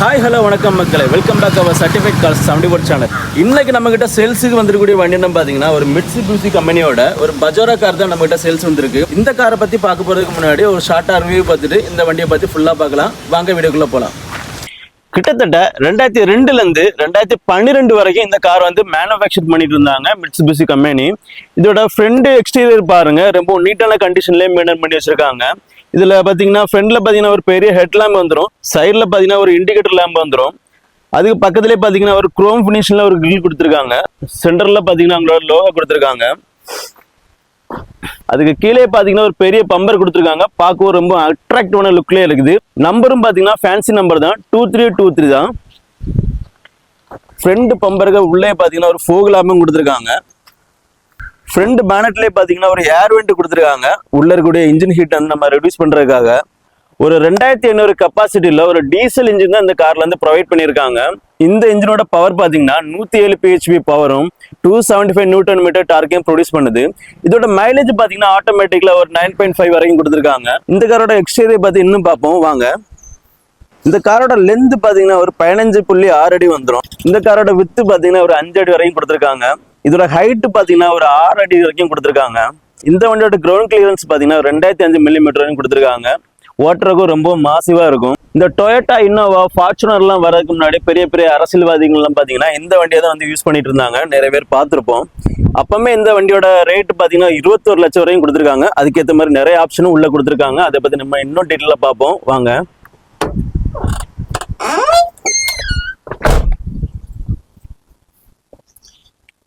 Hi hello வணக்கம் மக்களே. Welcome back our certified car seventy four channel இன்னைக்கு நம்ம கிட்ட சேல்ஸுக்கு வந்திருக்கக்கூடிய வண்டி என்ன பார்த்தீங்கன்னா ஒரு மிட்ஸி பியூசி கம்பெனியோட ஒரு பஜோரா கார் தான் நம்மகிட்ட சேல்ஸ் வந்திருக்கு. இந்த காரை பற்றி பார்க்க போகிறதுக்கு முன்னாடி ஒரு ஷார்ட்டாக ரிவ்யூ பார்த்துட்டு இந்த வண்டியை பற்றி ஃபுல்லாக பார்க்கலாம். வாங்க வீடியோக்குள்ளே போகலாம் கிட்டத்தட்ட ரெண்டாயிரத்தி ரெண்டுலேருந்து ரெண்டாயிரத்தி பன்னிரெண்டு வரைக்கும் இந்த கார் வந்து மேனுஃபேக்சர் பண்ணிட்டு இருந்தாங்க மிட்சுபிஷி கம்பெனி இதோட ஃப்ரண்ட் எக்ஸ்டீரியர் பாருங்க. ரொம்ப நீட்டான கண்டிஷன்லேயே மெயின்டைன் பண்ணி வச்சிருக்காங்க. இதுல பாத்தீங்கன்னா ஃப்ரண்ட்டில் பாத்தீங்கன்னா ஒரு பெரிய ஹெட் லேம்ப் வந்துடும் சைடில் பாத்தீங்கன்னா ஒரு இண்டிகேட்டர் லேம்ப் வந்துடும் அதுக்கு பக்கத்துலேயே பாத்தீங்கன்னா ஒரு குரோம் ஃபினிஷில் ஒரு கிரில் கொடுத்துருக்காங்க. சென்டர்ல பாத்தீங்கன்னா அவங்களோட லோகோ கொடுத்துருக்காங்க. அதுக்கு கீழே பாத்தீங்கன்னா ஒரு பெரிய பம்பர் கொடுத்துருக்காங்க. பார்க்கவும் ரொம்ப அட்ராக்டிவான லுக்லயே இருக்குது. நம்பரும் பாத்தீங்கன்னா ஃபேன்சி நம்பர் தான். டூ த்ரீ டூ த்ரீ தான். ஃப்ரண்ட் பம்பருக்கு உள்ளே பாத்தீங்கன்னா ஒரு ஃபோக் லேம்பும் கொடுத்துருக்காங்க. ஃப்ரண்ட் பேனட்லேயே பார்த்தீங்கன்னா ஒரு ஏர் வெண்ட் கொடுத்துருக்காங்க. உள்ள இருக்கக்கூடிய இன்ஜின் ஹீட் வந்து நம்ம ரெடியூஸ் பண்ணுறதுக்காக ஒரு ரெண்டாயிரத்தி ஐநூறு கெப்பாசிட்டியில் ஒரு டீசல் இன்ஜின் தான் இந்த கார்ல இருந்து ப்ரொவைட் பண்ணியிருக்காங்க. இந்த இன்ஜினோட பவர் பார்த்தீங்கன்னா நூற்றி ஏழு பிஹெச்பி பவரும் two seventy five newton metre டார்க்கையும் produce பண்ணுது. இதோட மைலேஜ் பார்த்தீங்கன்னா ஆட்டோமேட்டிக்கில் ஒரு நைன் பாயிண்ட் ஃபைவ் வரைக்கும் கொடுத்துருக்காங்க. இந்த காரோட எக்ஸ்டீரியர் பார்த்து இன்னும் பார்ப்போம் வாங்க. இந்த காரோட லென்த் பாத்தீங்கன்னா ஒரு பதினஞ்சு புள்ளி ஆறு அடி வந்துடும் இந்த காரோட வித்து பாத்தீங்கன்னா ஒரு அஞ்சு அடி வரைக்கும் கொடுத்துருக்காங்க. இதோட ஹைட்டு பாத்தீங்கன்னா ஒரு ஆறு அடி வரைக்கும் கொடுத்துருக்காங்க. இந்த வண்டியோட கிரவுண்ட் கிளியரன்ஸ் பாத்தீங்கன்னா ஒரு ரெண்டாயிரத்தி அஞ்சு மில்லிமீட்டர் வரைக்கும் கொடுத்துருக்காங்க. ஓட்டுறதுக்கும் ரொம்ப மாசிவா இருக்கும். இந்த டொயோட்டா இன்னோவா ஃபார்ச்சுனர்லாம் வரதுக்கு முன்னாடி பெரிய பெரிய அரசியல்வாதிகள்லாம் பார்த்தீங்கன்னா இந்த வண்டியை தான் வந்து யூஸ் பண்ணிட்டு இருந்தாங்க. நிறைய பேர் பார்த்துருப்போம். அப்பவுமே இந்த வண்டியோட ரேட் பார்த்தீங்கன்னா இருபத்தொரு லட்சம் வரையும் கொடுத்துருக்காங்க. அதுக்கேற்ற மாதிரி நிறைய ஆப்ஷனும் உள்ளே கொடுத்துருக்காங்க. அதை பற்றி நம்ம இன்னும் டீட்டெயிலாக பார்ப்போம். வாங்க.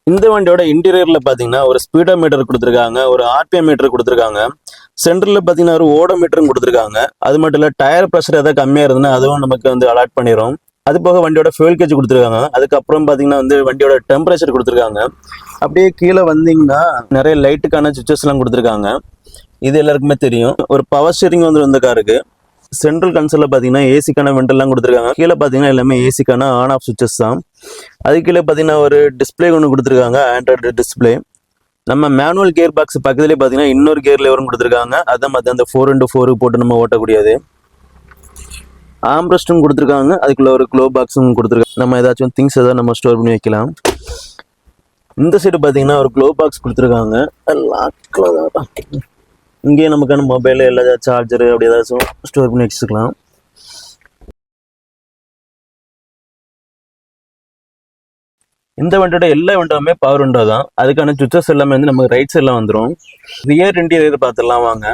இந்த வண்டியோட இன்டீரியரில் பாத்தீங்கன்னா ஒரு ஸ்பீடோ மீட்டர் கொடுத்துருக்காங்க ஒரு ஆர்பிஎம் மீட்டர் கொடுத்துருக்காங்க. சென்டர்ல பாத்தீங்கன்னா ஒரு ஓடோ மீட்டரும் கொடுத்துருக்காங்க. அது மட்டும் இல்ல டயர் ப்ரெஷர் எதாவது கம்மியா இருந்ததுன்னா அதுவும் நமக்கு வந்து அலாட் பண்ணிடும் அது போக வண்டியோட ஃபியூல் கேஜ் கொடுத்துருக்காங்க. அதுக்கப்புறம் பாத்தீங்கன்னா வந்து வண்டியோட டெம்பரேச்சர் கொடுத்துருக்காங்க. அப்படியே கீழே வந்தீங்கன்னா நிறைய லைட்டுக்கான சுவிச்சஸ்லாம் கொடுத்துருக்காங்க. இது எல்லாருக்குமே தெரியும். ஒரு பவர் ஸ்டீரிங் வந்து இந்த காருக்கு சென்ட்ரல் கன்சோல்ல பாத்தீங்கன்னா ஏசிக்கான வெண்டெல்லாம் கொடுத்துருக்காங்க. கீழே பாத்தீங்கன்னா எல்லாமே ஏசிக்கான ஆன் ஆஃப் சுவிச்சஸ் தான். அது கீழே பாத்தீங்கன்னா ஒரு டிஸ்பிளே ஒன்று கொடுத்துருக்காங்க ஆண்ட்ராய்டு டிஸ்பிளே நம்ம மேனுவல் கியர் பாக்ஸ் பக்கத்துலேயே பார்த்தீங்கன்னா இன்னொரு கியர் லெவரும் கொடுத்துருக்காங்க. அதான் மற்ற அந்த ஃபோர் இன்டு ஃபோருக்கு போட்டு நம்ம ஓட்டக்கூடியது. ஆம்ரெஸ்ட்டும் கொடுத்துருக்காங்க. அதுக்குள்ள ஒரு க்ளோ பாக்ஸும் கொடுத்துருக்காங்க. நம்ம ஏதாச்சும் திங்ஸ் ஏதாவது நம்ம ஸ்டோர் பண்ணி வைக்கலாம். இந்த சைடு பார்த்தீங்கன்னா ஒரு க்ளோ பாக்ஸ் கொடுத்துருக்காங்க. லாக்கில் தான். இங்கேயே நமக்கான மொபைல் எல்லா சார்ஜர் அப்படி ஏதாச்சும் ஸ்டோர் பண்ணி வச்சுக்கலாம். இந்த வண்டியோட எல்லா விண்டோவுமே பவர் விண்டோ தான். அதுக்கான சுவிச்சஸ் எல்லாமே வந்து நமக்கு ரைட் சைடில் வந்துடும் ரியர் இன்டீரியர் பார்த்துடலாம் வாங்க.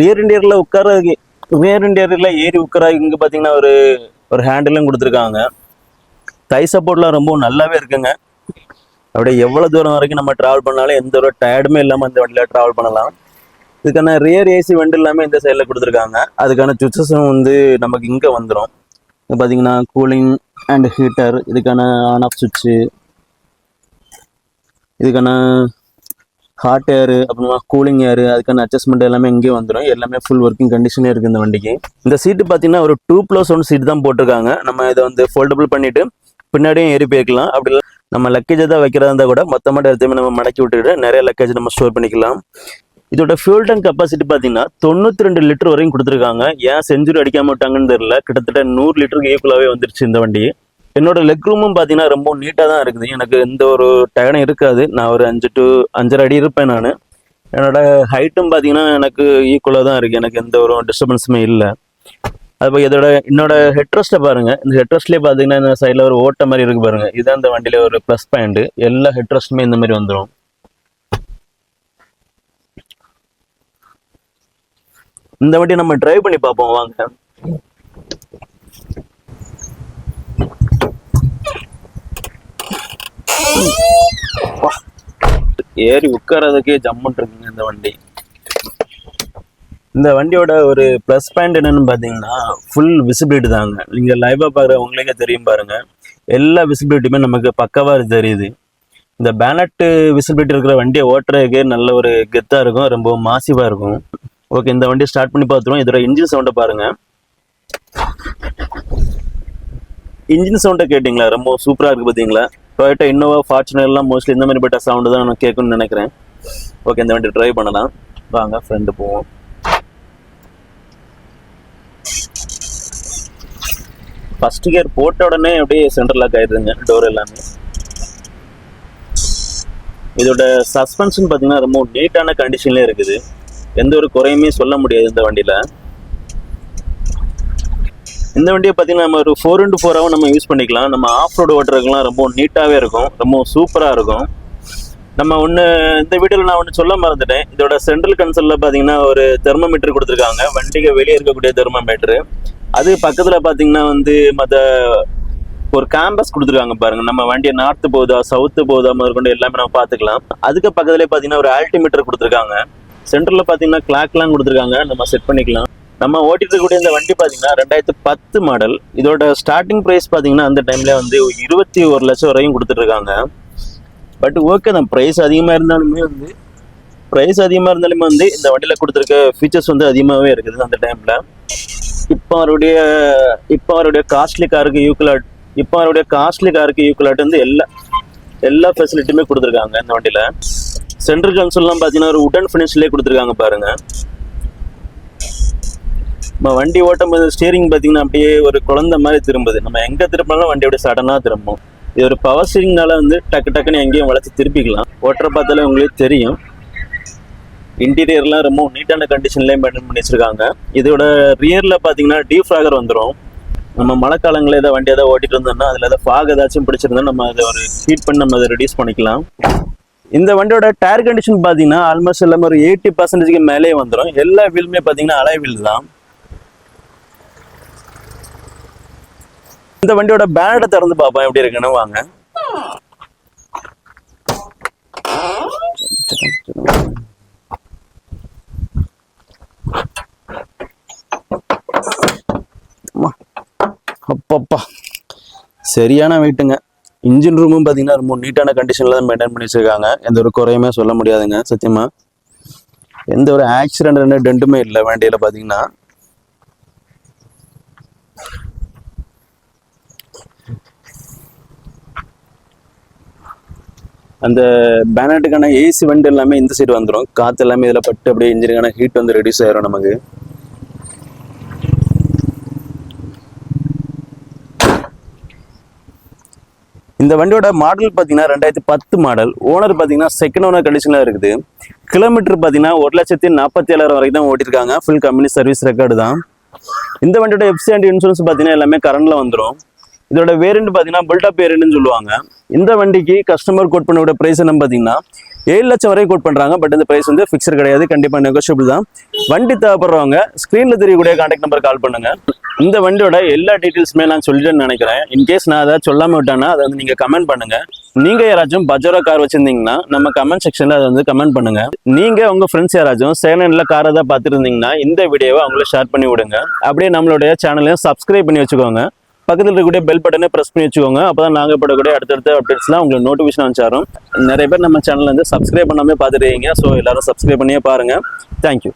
ரியர் இன்டீரியர்ல உட்கார ரியர் இன்டீரியர்ல ஏறி உட்கார இங்க பாத்தீங்கன்னா ஒரு ஒரு ஹேண்டிலும் கொடுத்துருக்காங்க. கை சப்போர்ட்லாம் ரொம்ப நல்லாவே இருக்குங்க. அப்படியே எவ்வளவு தூரம் வரைக்கும் நம்ம டிராவல் பண்ணாலும் எந்த ஒரு டயர்டுமே இல்லாம இந்த வண்டியில டிராவல் பண்ணலாம். இதுக்கான ரியர் ஏசி வண்டி எல்லாமே இந்த சைடில் கொடுத்துருக்காங்க. அதுக்கான சுவிச்சஸும் வந்து நமக்கு இங்கே வந்துடும் இப்போ பார்த்தீங்கன்னா கூலிங் அண்ட் ஹீட்டர் இதுக்கான ஆன் ஆஃப் சுவிட்சு இதுக்கான ஹாட் ஏர் அப்புறமா கூலிங் ஏர் அதுக்கான அட்ஜஸ்ட்மெண்ட் எல்லாமே இங்கே வந்துடும் எல்லாமே ஃபுல் ஒர்க்கிங் கண்டிஷனே இருக்குது இந்த வண்டிக்கு. இந்த சீட்டு பார்த்தீங்கன்னா ஒரு டூ ப்ளஸ் ஒன் சீட் தான் போட்டிருக்காங்க. நம்ம இதை வந்து ஃபோல்டபுள் பண்ணிட்டு பின்னாடியும் ஏறி போய்க்கலாம். அப்படி இல்லை நம்ம லக்கேஜ் தான் வைக்கிறதா இருந்தால் கூட மொத்தமாக எடுத்துமே நம்ம மடக்கி விட்டுட்டு நிறைய லக்கேஜ் நம்ம ஸ்டோர் பண்ணிக்கலாம். இதோட ஃபியூல் டேங்க் கெப்பாசிட்டி பார்த்தீங்கன்னா தொண்ணூத்தி ரெண்டு லிட்டர் வரையும் கொடுத்துருக்காங்க. ஏன் செஞ்சுரி அடிக்காம விட்டாங்கன்னு தெரியல. கிட்டத்தட்ட நூறு லிட்டருக்கு ஈக்குவலாகவே வந்துருச்சு இந்த வண்டி. என்னோட லெக் ரூமும் பார்த்தீங்கன்னா ரொம்ப நீட்டாக தான் இருக்குது. எனக்கு எந்த ஒரு டயர்டும் இருக்காது. நான் ஒரு அஞ்சு டு அஞ்சரை அடி இருப்பேன் நான். என்னோட ஹைட்டும் பார்த்தீங்கன்னா எனக்கு ஈக்குவலாக தான் இருக்குது. எனக்கு எந்த ஒரு டிஸ்டர்பன்ஸுமே இல்லை. அது இதோட என்னோட ஹெட்ரஸ்ட்டை பாருங்க. இந்த ஹெட்ரஸ்ட்லேயே பார்த்தீங்கன்னா இந்த சைடில் ஒரு ஓட்ட மாதிரி இருக்கு பாருங்க. இதுதான் இந்த வண்டியில ஒரு ப்ளஸ் பாயிண்ட் எல்லா ஹெட்ரஸ்ட்டுமே இந்த மாதிரி வந்துடும் இந்த வண்டி நம்ம டிரைவ் பண்ணி பார்ப்போம். வாங்க. ஏறி உட்காரதுக்கே ஜம்முன் இருக்குங்க இந்த வண்டி. இந்த வண்டியோட ஒரு ப்ளஸ் பாயிண்ட் என்னன்னு பார்த்தீங்கன்னா ஃபுல் விசிபிலிட்டி தாங்க. நீங்கள் லைவாக பார்க்குற உங்களுக்கே தெரியும் பாருங்கள் எல்லா விசிபிலிட்டியுமே நமக்கு பக்கவாக தெரியுது. இந்த பேனட்டு விசிபிலிட்டி இருக்கிற வண்டியை ஓட்டுறதுக்கே நல்ல ஒரு கெத்தாக இருக்கும் ரொம்ப மாசிவாக இருக்கும். ஓகே இந்த வண்டியை ஸ்டார்ட் பண்ணி பார்த்துருவோம். இதோட இன்ஜின் சவுண்டை பாருங்கள் இன்ஜின் சவுண்டை கேட்டிங்களா? ரொம்ப சூப்பராக இருக்குது பார்த்தீங்களா? டொயோட்டா இன்னோவா ஃபார்ச்சுனர்லாம் மோஸ்ட்லி இந்த மாதிரி பட்ட சவுண்டு தான் நான் கேட்கணும்னு நினைக்கிறேன். ஓகே இந்த வண்டி ட்ரைவ் பண்ணலாம். வாங்க ஃப்ரெண்டு போவோம். ஃபர்ஸ்ட் கியர் போட்ட உடனே அப்படியே சென்டர் லாக் ஆயிடுதுங்க டோர் எல்லாமே. இதோட சஸ்பென்ஷன் பார்த்தீங்கன்னா ரொம்ப நீட்டான கண்டிஷன்லேயே இருக்குது. எந்த ஒரு குறையுமே சொல்ல முடியாது இந்த வண்டியில். இந்த வண்டியை பார்த்தீங்கன்னா நம்ம ஒரு ஃபோர் இன்ட்டு ஃபோராகவும் நம்ம யூஸ் பண்ணிக்கலாம். நம்ம ஆஃப் ரோடு ஓட்டுறதுக்குலாம் ரொம்ப நீட்டாகவே இருக்கும். ரொம்ப சூப்பராக இருக்கும். நம்ம ஒன்று இந்த வீடியோவில் நான் ஒன்று சொல்ல மறந்துட்டேன். இதோட சென்ட்ரல் கன்சோலில் பார்த்தீங்கன்னா ஒரு தெர்மோமீட்டர் கொடுத்துருக்காங்க. வண்டிக்கு வெளியே இருக்கக்கூடிய தெர்மோமீட்டரு அது பக்கத்தில் பார்த்தீங்கன்னா வந்து மற்ற ஒரு கேம்பஸ் கொடுத்துருக்காங்க பாருங்க. நம்ம வண்டியை நார்த்து போகுதா சவுத்து போகுதா முதற்கொண்டு எல்லாமே நம்ம பார்த்துக்கலாம் அதுக்கு பக்கத்துலேயே பார்த்தீங்கன்னா ஒரு ஆல்டிமீட்டர் கொடுத்துருக்காங்க. சென்டரில் பார்த்தீங்கன்னா கிளாக்லாம் கொடுத்துருக்காங்க. நம்ம செட் பண்ணிக்கலாம். நம்ம ஓட்டிட்டு இருக்கக்கூடிய இந்த வண்டி பார்த்தீங்கன்னா ரெண்டாயிரத்து பத்து மாடல் இதோட ஸ்டார்டிங் ப்ரைஸ் பார்த்தீங்கன்னா அந்த டைம்ல வந்து இருபத்தி ஒரு லட்சம் வரையும் கொடுத்துட்ருக்காங்க பட் ஓகே தான். ப்ரைஸ் அதிகமாக இருந்தாலுமே வந்து ப்ரைஸ் அதிகமாக இருந்தாலுமே வந்து இந்த வண்டியில் கொடுத்துருக்க ஃபீச்சர்ஸ் வந்து அதிகமாகவே இருக்குது அந்த டைமில் இப்போ அவருடைய இப்போ அவருடைய காஸ்ட்லி காருக்கு யூக்குலாட் இப்போ அவருடைய காஸ்ட்லி காருக்கு யூக்குலாட் வந்து எல்லா எல்லா ஃபெசிலிட்டியுமே கொடுத்துருக்காங்க இந்த வண்டியில். சென்ட்ரல் கன்சோல்லாம் பார்த்தீங்கன்னா ஒரு உடன் ஃபினிஷ்லேயே கொடுத்துருக்காங்க பாருங்க. நம்ம வண்டி ஓட்டும் போது ஸ்டியரிங் பார்த்தீங்கன்னா அப்படியே ஒரு குழந்தை மாதிரி திரும்புது. நம்ம எங்கே திரும்பினாலும் வண்டி அப்படியே சடனாக திரும்பும். இது ஒரு பவர் ஸ்டீரிங்னால வந்து டக்கு டக்குன்னு எங்கேயும் வளைச்சு திருப்பிக்கலாம். ஓட்டுற பார்த்தாலே உங்களுக்கு தெரியும். இன்டீரியர்லாம் ரொம்ப நீட்டான கண்டிஷன்லேயும் மெயின்டைன் பண்ணி வச்சிருக்காங்க. இதோட ரியரில் பார்த்தீங்கன்னா டீஃப்ராகர் வந்துடும் நம்ம மழைக்காலங்களில் ஏதாவது வண்டி ஏதாவது ஓட்டிட்டு இருந்தோம்னா அதில் ஏதாவது ஃபாக் ஏதாச்சும் பிடிச்சிருந்தா நம்ம அதை ஒரு ஹீட் பண்ணி நம்ம அதை ரெடியூஸ் பண்ணிக்கலாம். இந்த வண்டியோட டயர் கண்டிஷன் பார்த்தீங்கன்னா ஆல்மோஸ்ட் எல்லாமே ஒரு எயிட்டி பர்சன்டேஜ்க்கு மேலே வந்துடும் எல்லா வீலுமே பார்த்தீங்கன்னா அலை வீல் தான். இந்த வண்டியோட பேனட்டை திறந்து பார்ப்போம் எப்படி இருக்குன்னு வாங்க. அப்பப்பா. சரியான வெயிட்டுங்க இன்ஜின் ரூமும் பார்த்தீங்கன்னா ரொம்ப நீட்டான கண்டிஷனில் தான் மெயின்டைன் பண்ணி வச்சிருக்காங்க. எந்த ஒரு குறையுமே சொல்ல முடியாதுங்க சத்தியமா. எந்த ஒரு ஆக்சிடென்ட் ரெண்டு டென்ட்டுமே இல்லை வண்டியில் பார்த்தீங்கன்னா அந்த பேனட்டுக்கான ஏசி வண்டி எல்லாமே இந்த சைடு வந்துடும் காற்று எல்லாமே இதில் பட்டு அப்படியே இன்ஜினுக்கான ஹீட் வந்து ரெடியூஸ் ஆயிரும் நமக்கு. இந்த வண்டியோட மாடல் பார்த்தீங்கன்னா ரெண்டாயிரத்தி பத்து மாடல் ஓனர் பார்த்தீங்கன்னா செகண்ட் ஓனர் கண்டிஷனில் இருக்குது. கிலோமீட்டர் பார்த்தீங்கன்னா ஒரு லட்சத்தி நாற்பத்தி ஏழாயிரம் வரைக்கும் தான் ஓட்டிருக்காங்க ஃபுல் கம்பெனி சர்வீஸ் ரெக்கார்டு தான். இந்த வண்டியோட எஃப்சி அண்ட் இன்சூரன்ஸ் பார்த்தீங்கன்னா எல்லாமே கரண்டில் வந்துடும் இதோட வேரியண்ட் பார்த்தீங்கன்னா புல்டாப் வேரியண்ட்னு சொல்லுவாங்க. இந்த வண்டிக்கு கஸ்டமர் கோட் பண்ண விட ப்ரைஸ் என்ன பார்த்தீங்கன்னா ஏழு லட்சம் வரைக்கும் கோட் பண்ணுறாங்க பட் இந்த ப்ரைஸ் வந்து ஃபிக்ஸர் கிடையாது. கண்டிப்பாக நெகோஷியபிள் தான். வண்டி தேவைப்படுறவங்க ஸ்க்ரீனில் தெரியக்கூடிய கான்டாக்ட் நம்பர் கால் பண்ணுங்க. இந்த வண்டியோட எல்லா டீட்டெயில்ஸுமே நான் சொல்லிட்டேன்னு நினைக்கிறேன். இன்கேஸ் நான் அதை சொல்லாமல் விட்டேன்னா அதை வந்து நீங்கள் கமெண்ட் பண்ணுங்க. நீங்கள் யாராச்சும் பஜாரோ கார் வச்சிருந்தீங்கன்னா நம்ம கமெண்ட் செக்ஷன்ல அதை வந்து கமெண்ட் பண்ணுங்க. நீங்கள் உங்க ஃப்ரெண்ட்ஸ் யாராச்சும் செகண்ட் ஹேண்ட்ல காரை தான் பார்த்துருந்தீங்கன்னா இந்த வீடியோவை அவங்கள ஷேர் பண்ணி விடுங்க. அப்படியே நம்மளுடைய சேனலையும் சப்ஸ்கிரைப் பண்ணி வச்சுக்கோங்க. பக்கத்தில் இருக்கக்கூடிய பெல் பட்டனை ப்ரெஸ் பண்ணி வச்சுக்கோங்க. அப்போ தான் நாங்கள் போடக்கூடிய அடுத்தடுத்த அப்டேட்ஸ்லாம் உங்களுக்கு நோட்டிஃபிகேஷன் அனுப்பிச்சாரும் நிறைய பேர் நம்ம சேனலில் வந்து சப்ஸ்கிரைப் பண்ணாமல் பார்த்துருக்கீங்க ஸோ எல்லாரும் சப்ஸ்கிரைப் பண்ணியே பாருங்கள் தேங்க்யூ